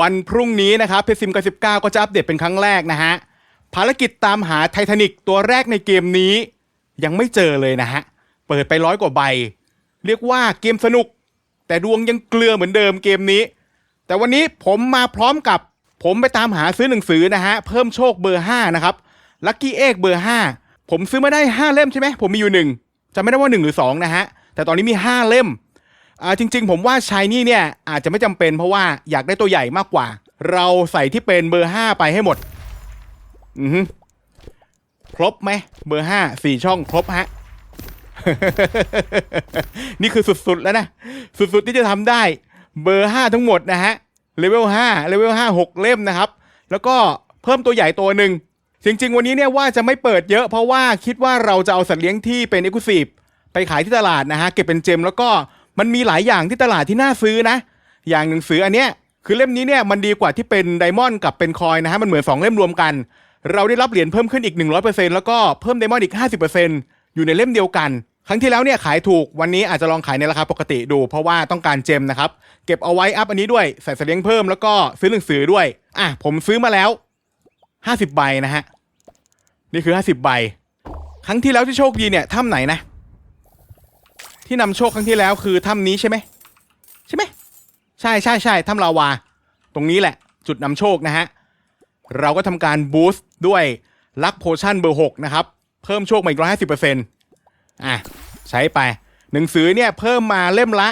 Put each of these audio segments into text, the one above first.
วันพรุ่งนี้นะครับเพซิมกับ19 ก็จะอัปเดตเป็นครั้งแรกนะฮะ ภารกิจตามหาไททานิกตัวแรกในเกมนี้ ยังไม่เจอเลยนะฮะ เปิดไปร้อยกว่าใบ เรียกว่าเกมสนุก แต่ดวงยังเกลือเหมือนเดิมเกมนี้ แต่วันนี้ผมมาพร้อมกับ ผมไปตามหาซื้อหนังสือนะฮะ เพิ่มโชคเบอร์ 5 นะครับลัคกี้เอกเบอร์ 5 ผมซื้อมาได้ 5 เล่มใช่ไหมผมมีอยู่หนึ่งจำไม่ได้ว่า 1 หรือ 2 นะฮะ แต่ตอนนี้มี 5 เล่ม อ่าจริง ๆ ผมว่าชายนี่เนี่ยอาจจะไม่จำเป็นเพราะว่าอยากได้ตัวใหญ่มากกว่า เราใส่ที่เป็นเบอร์ 5 ไปให้หมด อือฮึครบไหมเบอร์5 4ช่องครบฮะ นี่คือสุดๆแล้วนะ สุดๆที่จะทำได้ เบอร์5ทั้งหมดนะฮะเลเวล5เลเวล5 6เล่มนะครับ แล้วก็เพิ่มตัวใหญ่ตัวหนึ่งจริง ๆ วันนี้เนี่ยว่าจะไม่เปิดเยอะเพราะว่าคิดว่าเราจะเอาสัตว์เลี้ยงที่เป็นเอก u s ซีไปขายที่ตลาดนะฮะ เก็บเป็นเจมแล้วก็ มันมีหลายอย่างที่ตลาดที่น่าซื้อนะ อย่างหนังสืออันเนี้ยคือเล่มนี้เนี่ยมันดีกว่าที่เป็นไดมอนด์กับเป็นคอยนะฮะมันเหมือนสองเล่มรวมกัน เราได้รับเหรียญเพิ่มขึ้นอีก 100%แล้วก็เพิ่มไดมอนด์อีก 50%อยู่ในเล่มเดียวกัน ครั้งที่แล้วเนี่ยขายถูกวันนี้อาจจะลองขายในราคาปกติดู เพราะว่าต้องการเจมนะครับเก็บเอาไว้อัพอันนี้ด้วยใส่เสลียงเพิ่มแล้วก็ซื้อหนังสือด้วยอะผมซื้อมาแล้ว 50 ใบนะฮะนี่คือ 50 ใบ ครั้งที่แล้วที่โชคดีเนี่ยถ้ำไหนนะ ที่นำโชคครั้งที่แล้วคือถ้ำนี้ใช่ไหมใช่ไหมใช่ใช่ใช่ถ้ำลาวา ตรงนี้แหละ จุดนำโชคนะฮะ เราก็ทำการบูสต์ด้วยลักโพชั่นเบอร์6นะครับ เพิ่มโชคมาอีก150%อะ ใช้ไปหนังสือเนี่ยเพิ่มมาเล่มละ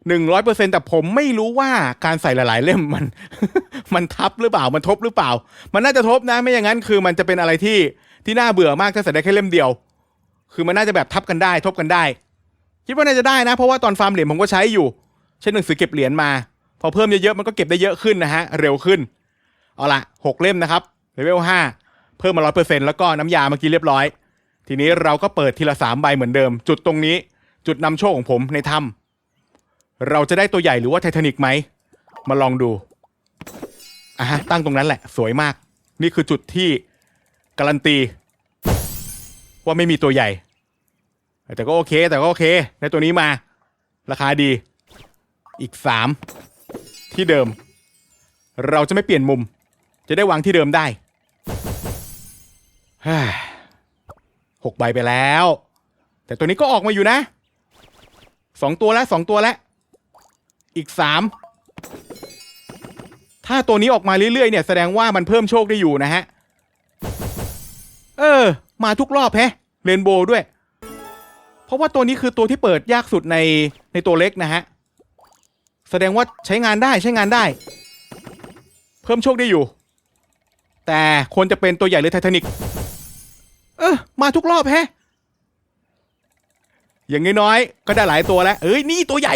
100%แต่ผมไม่รู้ว่าการใส่หลาย ๆ เล่มมัน มันทับหรือเปล่ามันทบหรือเปล่า มันน่าจะทบนะไม่อย่างนั้นคือมันจะเป็นอะไรที่ที่น่าเบื่อมากถ้าใส่ได้แค่เล่มเดียว คือมันน่าจะแบบทับกันได้ทบกันได้ คิดว่าน่าจะได้นะ เพราะว่าตอนฟาร์มเหรียญผมก็ใช้อยู่ใช้หนังสือเก็บเหรียญมา พอเพิ่มเยอะๆมันก็เก็บได้เยอะขึ้นนะฮะเร็วขึ้น เอาละหกเล่มนะครับเลเวลห้าเพิ่มมาร้อยเปอร์เซ็นต์แล้วก็น้ำยาเมื่อกี้เรียบร้อย ทีนี้เราก็เปิดทีละสามใบเหมือนเดิม จุดตรงนี้ จุดนำโชคของผมในถ้ำเราจะได้ตัวใหญ่หรือว่าไททานิกไหมมาลองดูอะฮะตั้งตรงนั้นแหละ สวยมาก นี่คือจุดที่การันตี ว่าไม่มีตัวใหญ่ แต่ก็โอเค แต่ก็โอเคได้ตัวนี้มา ราคาดี อีกสามที่เดิม เราจะไม่เปลี่ยนมุม จะได้วางที่เดิมได้หกใบไปแล้ว แต่ตัวนี้ก็ออกมาอยู่นะสองตัวแล้วสองตัวแล้ว อีกสามถ้าตัวนี้ออกมาเรื่อยๆเนี่ยแสดงว่ามันเพิ่มโชคได้อยู่นะฮะ เออ มาทุกรอบแฮะเรนโบว์ด้วย ราะว่าตัวนี้คือตัวที่เปิดยากสุดในในตัวเล็กนะฮะ แสดงว่าใช้งานได้ใช้งานได้ เพิ่มโชคได้อยู่ แต่ควรจะเป็นตัวใหญ่หรือไททานิกเออมาทุกรอบแฮะ อย่างน้อยๆก็ได้หลายตัวแล้ว เอ้ยนี่ตัวใหญ่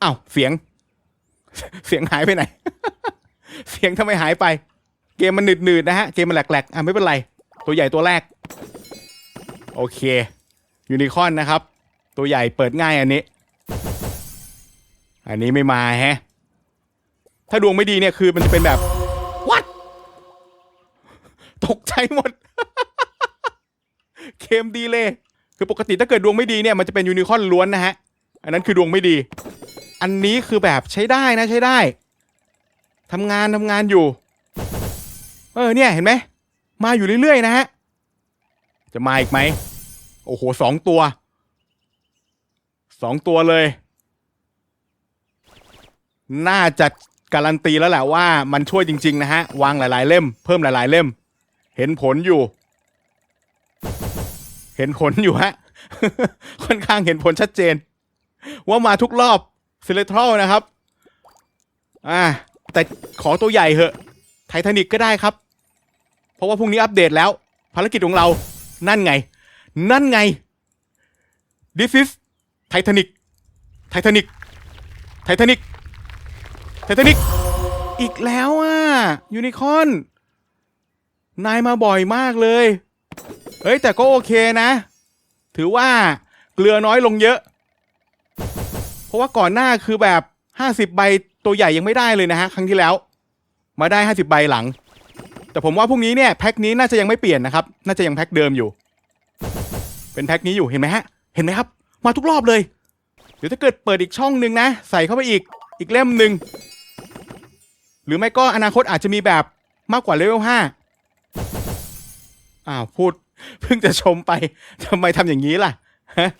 เอ้าวเสียง เสียงหายไปไหน เสียงทำไมหายไป เกมมันหนืดๆนะฮะ เกมมันแหลกๆ อะไม่เป็นไร ตัวใหญ่ตัวแรก โอเค ยูนิคอนนะครับ ตัวใหญ่เปิดง่ายอันนี้ อันนี้ไม่มาแฮะ ถ้าดวงไม่ดีเนี่ยคือมันจะเป็นแบบ what ตกใจหมด เกมดีเลย คือปกติถ้าเกิดดวงไม่ดีเนี่ยมันจะเป็นยูนิคอนล้วนนะฮะ อันนั้นคือดวงไม่ดี อันนี้คือแบบใช้ได้นะใช้ได้ทำงานทำงานอยู่ เออเนี่ยเห็นไหม มาอยู่เรื่อยๆนะฮะ จะมาอีกไหม โอ้โหสองตัว สองตัวเลย น่าจะการันตีแล้วแหละว่ามันช่วยจริง ๆ นะฮะ วางหลาย ๆ เล่ม เพิ่มหลาย ๆ เล่ม เห็นผลอยู่ เห็นผลอยู่ฮะ ค่อนข้างเห็นผลชัดเจน ว่ามาทุกรอบ ซเลทรัลนะครับอ่าแต่ขอตัวใหญ่เหอะไททานิกก็ได้ครับ เพราะว่าพรุ่งนี้อัปเดตแล้ว ภารกิจของเรานั่นไง นั่นไง this is Titanic Titanic Titanic Titanic อีกแล้วอะยูนิคอร์นนายมาบ่อยมากเลย เฮ้ย แต่ก็โอเคนะ ถือว่าเกลือน้อยลงเยอะ เพราะว่าก่อนหน้าคือแบบห้าสิบใบตัวใหญ่ยังไม่ได้เลยนะฮะครั้งที่แล้ว มาได้ห้าสิบใบหลัง แต่ผมว่าพรุ่งนี้เนี่ยแพ็คนี้น่าจะยังไม่เปลี่ยนนะครับ น่าจะยังแพ็คเดิมอยู่ เป็นแพ็คนี้อยู่เห็นไหมฮะ เห็นไหมครับ มาทุกรอบเลย เดี๋ยวถ้าเกิดเปิดอีกช่องหนึ่งนะ ใส่เข้าไปอีกอีกเล่มหนึ่งหรือไม่ก็อนาคตอาจจะมีแบบมากกว่าเลเวลห้าอ้าวพูดเพิ่งจะชมไปทำไมทำอย่างนี้ล่ะฮะ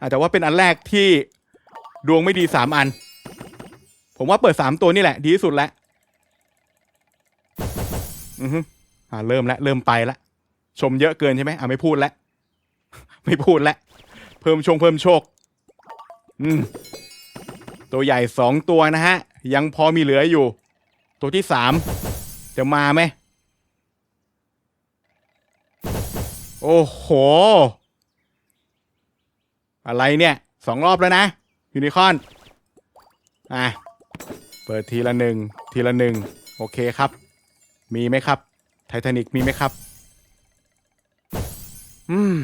อะแต่ว่าเป็นอันแรกที่ ดวงไม่ดีสามอัน ผมว่าเปิดสามตัวนี่แหละ ดีที่สุดแล้วอือฮึอ่าเริ่มแล้วเริ่มไปแล้วชมเยอะเกินใช่ไหมอ่าไม่พูดแล้วไม่พูดแล้วเพิ่มชงเพิ่มโชค อืมตัวใหญ่สองตัวนะฮะ ยังพอมีเหลืออยู่ ตัวที่สามจะมาไหมโอ้โห อะไรเนี่ยสองรอบแล้วนะ ยูนิคอนอะเปิดทีละหนึ่งทีละหนึ่งโอเคครับ มีไหมครับ ไททานิกมีไหมครับ อืม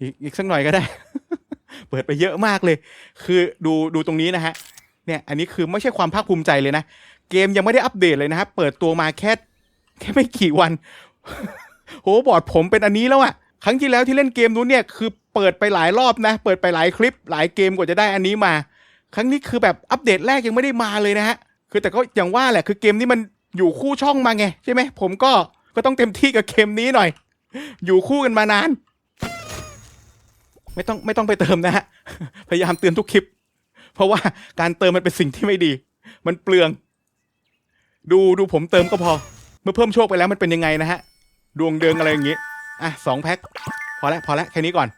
อีกอีกสักหน่อยก็ได้ เปิดไปเยอะมากเลย คือดูดูตรงนี้นะฮะ เนี่ยอันนี้คือไม่ใช่ความภาคภูมิใจเลยนะ เกมยังไม่ได้อัปเดตเลยนะครับ เปิดตัวมาแค่แค่ไม่กี่วันโหบอร์ดผมเป็นอันนี้แล้วอะ ครั้งที่แล้วที่เล่นเกมนู้นเนี่ยคือเปิดไปหลายรอบนะ เปิดไปหลายคลิป หลายเกมกว่าจะได้อันนี้มา ครั้งนี้คือแบบอัปเดตแรกยังไม่ได้มาเลยนะฮะคือแต่ก็อย่างว่าแหละคือเกมนี้มันอยู่คู่ช่องมาไงใช่ไหมผมก็ก็ต้องเต็มที่กับเกมนี้หน่อย อยู่คู่กันมานาน ไม่ต้องไม่ต้องไปเติมนะฮะพยายามเตือนทุกคลิป เพราะว่าการเติมมันเป็นสิ่งที่ไม่ดี มันเปลือง ดูดูผมเติมก็พอ เมื่อเพิ่มโชคไปแล้วมันเป็นยังไงนะฮะ ดวงเดืองอะไรอย่างงี้ อะสองแพ็คพอแล้วพอแล้วแค่นี้ก่อน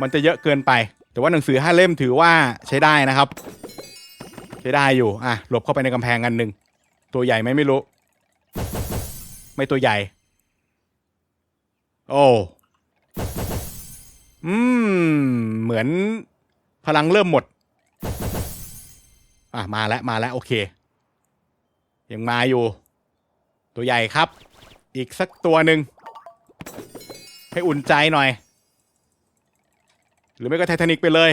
มันจะเยอะเกินไป แต่ว่าหนังสือห้าเล่มถือว่าใช้ได้นะครับ ใช้ได้อยู่อะหลบเข้าไปในกำแพงกันหนึ่งตัวใหญ่ไหมไม่รู้ ไม่ตัวใหญ่ โอ้อืม เหมือนพลังเริ่มหมด อะ มาแล้ว มาแล้ว โอเค ยังมาอยู่ ตัวใหญ่ครับ อีกสักตัวหนึ่ง ให้อุ่นใจหน่อย หรือไม่ก็ไททานิกไปเลย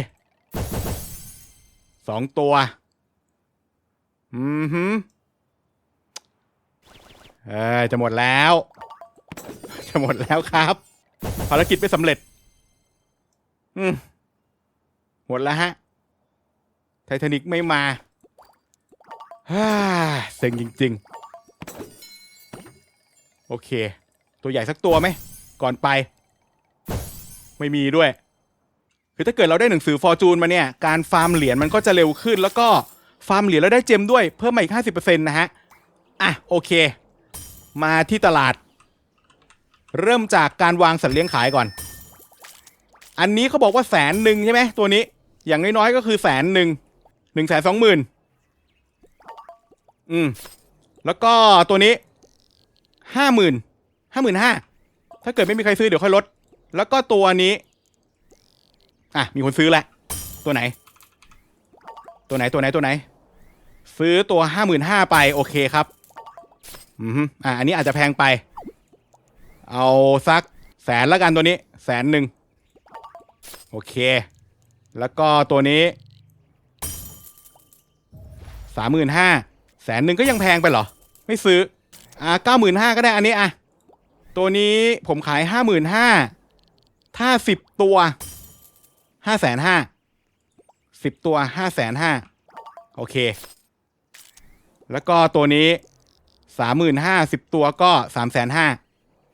สองตัว อืมฮึเออจะหมดแล้ว จะหมดแล้วครับ ภารกิจไม่สำเร็จ อืมหมดแล้วฮะ ไททานิกไม่มาฮ่าเซ็งจริง ๆ โอเค ตัวใหญ่สักตัวไหม ก่อนไป ไม่มีด้วย คือถ้าเกิดเราได้หนังสือฟอร์จูนมาเนี่ย การฟาร์มเหรียญมันก็จะเร็วขึ้น แล้วก็ฟาร์มเหรียญแล้วได้เจมด้วยเพิ่มมาอีก50%นะฮะ อะโอเค มาที่ตลาด เริ่มจากการวางสัตว์เลี้ยงขายก่อน อันนี้เขาบอกว่าแสนหนึ่งใช่ไหมตัวนี้ อย่างน้อยๆก็คือแสนหนึ่งหนึ่งแสนสองหมื่นอืม แล้วก็ตัวนี้ห้าหมื่น ห้าหมื่นห้าถ้าเกิดไม่มีใครซื้อเดี๋ยวค่อยลด แล้วก็ตัวนี้ อะ มีคนซื้อแหละ ตัวไหน ตัวไหนตัวไหนตัวไหน ซื้อตัวห้าหมื่นห้าไป โอเคครับ อืมอะอันนี้อาจจะแพงไป เอาสักแสนละกันตัวนี้ แสนหนึ่ง โอเค แล้วก็ตัวนี้สามหมื่นห้าแสนหนึ่งก็ยังแพงไปเหรอ ไม่ซื้อ อ่าเก้าหมื่นห้าก็ได้อันนี้อะ ตัวนี้ผมขายห้าหมื่นห้าถ้าสิบตัวห้าแสนห้าสิบตัวห้าแสนห้าโอเค แล้วก็ตัวนี้สามหมื่นห้าสิบตัวก็สามแสนห้า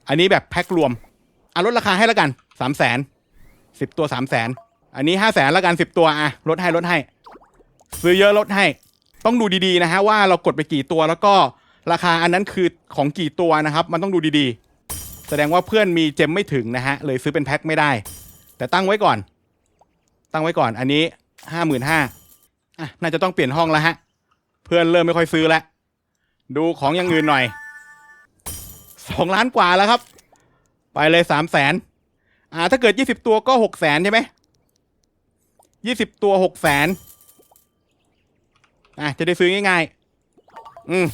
อันนี้แบบแพ็ครวมอะลดราคาให้แล้วกันสามแสนสิบตัวสามแสนอันนี้ห้าแสนแล้วกันสิบตัวอะลดให้ลดให้ ซื้อเยอะลดให้ ต้องดูดีๆนะฮะว่าเรากดไปกี่ตัวแล้วก็ราคาอันนั้นคือของกี่ตัวนะครับ มันต้องดูดีๆ แสดงว่าเพื่อนมีเจมไม่ถึงนะฮะ เลยซื้อเป็นแพ็คไม่ได้ แต่ตั้งไว้ก่อน ตั้งไว้ก่อน อันนี้ห้าหมื่นห้าอะน่าจะต้องเปลี่ยนห้องแล้วฮะ เพื่อนเริ่มไม่ค่อยซื้อแล้วดูของอย่างอื่นหน่อยสองล้านกว่าแล้วครับ ไปเลยสามแสนอ่า ถ้าเกิดยี่สิบตัวก็หกแสนใช่ไหมยี่สิบตัวหกแสนอะจะได้ซื้อง่ายๆ อืม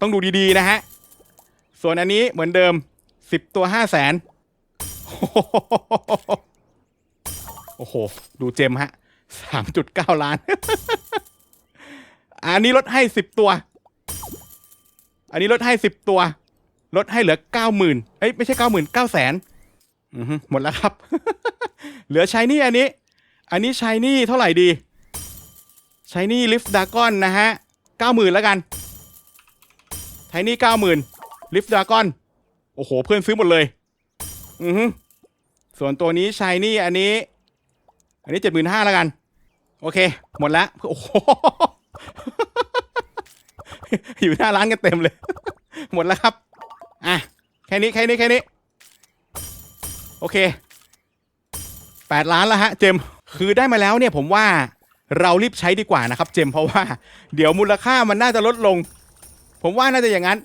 ต้องดูดีๆ นะฮะ ส่วนอันนี้เหมือนเดิมสิบตัวห้าแสนโอ้โห ดูเจมฮะสามจุดเก้าล้าน อันนี้ลดให้สิบตัว อันนี้ลดให้สิบตัว ลดให้เหลือเก้าหมื่นเอ้ยไม่ใช่เก้าหมื่นเก้าแสนหมดแล้วครับ เหลือชายนี่อันนี้ อันนี้ชายนี่เท่าไหร่ดีชายนี่ลิฟต์ดากอนนะฮะเก้าหมื่นแล้วกันชายนี่เก้าหมื่น ลิฟต์ดากอน โอ้โห เพื่อนซื้อหมดเลย อือฮึส่วนตัวนี้ชายนี่อันนี้ อันนี้เจ็ดหมื่นห้าแล้วกัน โอเค หมดล้วโอ้โห อยู่หน้าร้านกันเต็มเลย หมดแล้วครับ อะ แค่นี้แค่นี้แค่นี้ โอเคแปดล้านแล้วฮะเจม คือได้มาแล้วเนี่ยผมว่าเรารีบใช้ดีกว่านะครับเจมเพราะว่า เดี๋ยวมูลค่ามันน่าจะลดลง ผมว่าน่าจะอย่างนั้น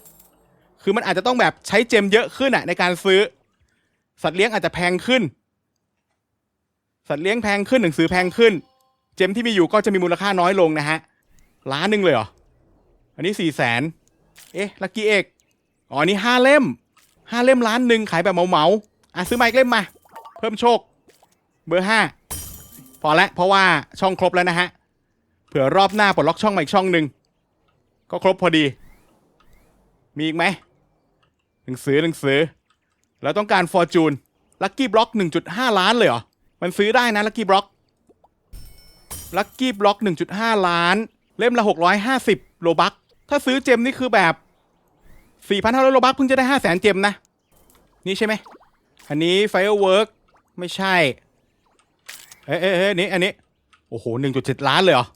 คือมันอาจจะต้องแบบใช้เจมเยอะขึ้นอะในการซื้อ สัตว์เลี้ยงอาจจะแพงขึ้น สัตว์เลี้ยงแพงขึ้นหนังสือแพงขึ้น เจมที่มีอยู่ก็จะมีมูลค่าน้อยลงนะฮะล้านหนึ่งเลยเหรออันนี้สี่แสนเอ๊ะลักกี้เอกอ๋อนนี้ห้าเล่มห้าเล่มล้านหนึ่งขายแบบเหมาๆอะซื้อมาอีกเล่มมา เพิ่มโชค เบอร์ห้าพอละเพราะว่าช่องครบแล้วนะฮะเผื่อรอบหน้าปลดล็อกช่องมาอีกช่องหนึ่งก็ครบพอดี มีอีกไหม หนังสือหนังสือ แล้วต้องการฟอร์จูนลัคกี้บล็อก 1.5 ล้านเลยเหรอ มันซื้อได้นะลัคกี้บล็อกลัคกี้บล็อก 1.5 ล้าน เล่มละ 650 โลบัก ถ้าซื้อเจมนี่คือแบบ 4,500 โลบักเพิ่งจะได้ 500,000 เจมนะ นี่ใช่ไหม อันนี้ Firework ไม่ใช่ เอ้ยเอ้ยเอ้ยนนี้อันนี้ โอ้โห 1.7 ล้านเลยเหรอ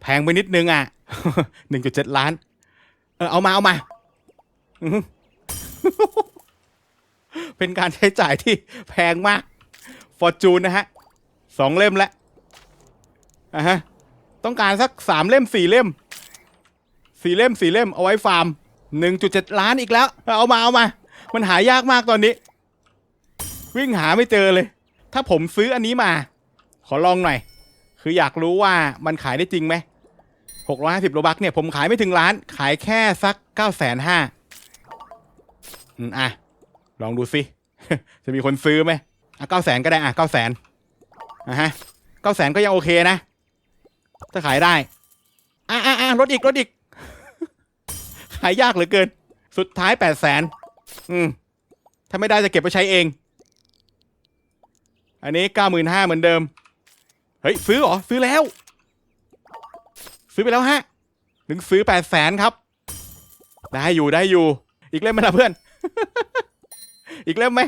แพงไปนิดนึงอะ 1.7 ล้าน เออเอามาเอามาอือ เป็นการใช้จ่ายที่แพงมากฟอร์จูนนะฮะสองเล่มแล้วอะฮะต้องการสักสามเล่มสี่เล่มสี่เล่มสี่เล่มเอาไว้ฟาร์มหนึ่งจุดเจ็ดล้านอีกแล้ว เอามาเอามา มันหายากมากตอนนี้ วิ่งหาไม่เจอเลย ถ้าผมซื้ออันนี้มา ขอลองหน่อย คืออยากรู้ว่ามันขายได้จริงไหมหกร้อยห้าสิบโลบักเนี่ยผมขายไม่ถึงล้าน ขายแค่สักเก้าแสนห้าอืมอะ ลองดูสิ จะมีคนซื้อไหมอะเก้าแสนก็ได้อะเก้าแสนอะฮะเก้าแสนก็ยังโอเคนะ ถ้าขายได้ อะอะอะลดอีกลดอีก ขายยากเหลือเกิน สุดท้ายแปดแสนอืม ถ้าไม่ได้จะเก็บไปใช้เอง อันนี้เก้าหมื่นห้าเหมือนเดิม เฮ้ย ซื้อเหรอ ซื้อแล้ว ซื้อไปแล้วฮะหนึ่งซื้อแปดแสนครับ ได้อยู่ได้อยู่ อีกเล่มไหมล่ะเพื่อน อีกเล่มไหม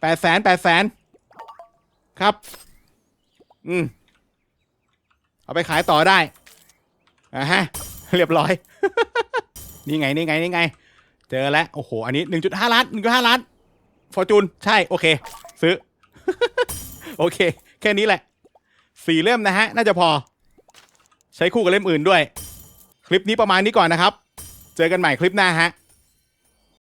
แปดแสนแปดแสนครับ อืม เอาไปขายต่อได้อ่าฮะ เรียบร้อย นี่ไง นี่ไง นี่ไง เจอแล้ว โอ้โห อันนี้หนึ่งจุดห้าล้านหนึ่งจุดห้าล้าน ฟอร์จูน ใช่ โอเค ซื้อ โอเค แค่นี้แหละ สี่เล่มนะฮะ น่าจะพอ ใช้คู่กับเล่มอื่นด้วย คลิปนี้ประมาณนี้ก่อนนะครับ เจอกันใหม่คลิปหน้าฮะ